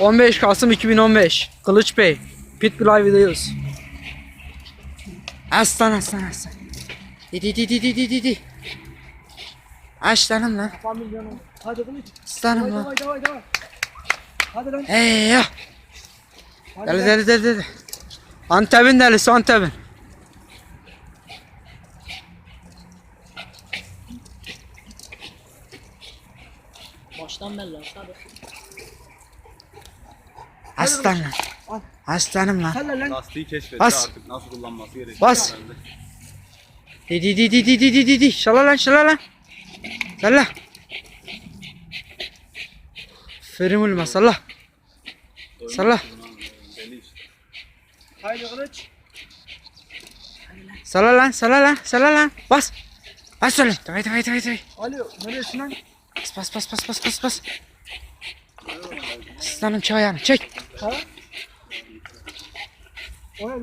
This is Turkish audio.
15 Kasım 2015. Kılıç Bey. Pit Live videos. Aslan aslan aslan. Di di di di di di di di. Aslanım lan. Familyonun. Hadi kılıç. Aslanım lan. Davay davay davay. Hadi lan. Hey ya. Hadi Deli deli deli deli. Antep'in delisi Antep'in. Baştan belli hadi. Aslan lan. Al. Aslanım lan. Hadi lan. Lastiği keşfetti Bas. artık nasıl kullanması gerekiyor. Bas. herhalde. Di di di di di di di di di. Şala lan şala lan. Salla. Ferim ulma salla. Salla. İşte. Haydi kılıç. Salla lan salla lan salla lan. Bas. Bas öyle. Davay davay davay davay. Alo. Neresin lan? Bas bas bas bas bas bas bas. Aslanım çay ayağını çek. Ha? O ne lan?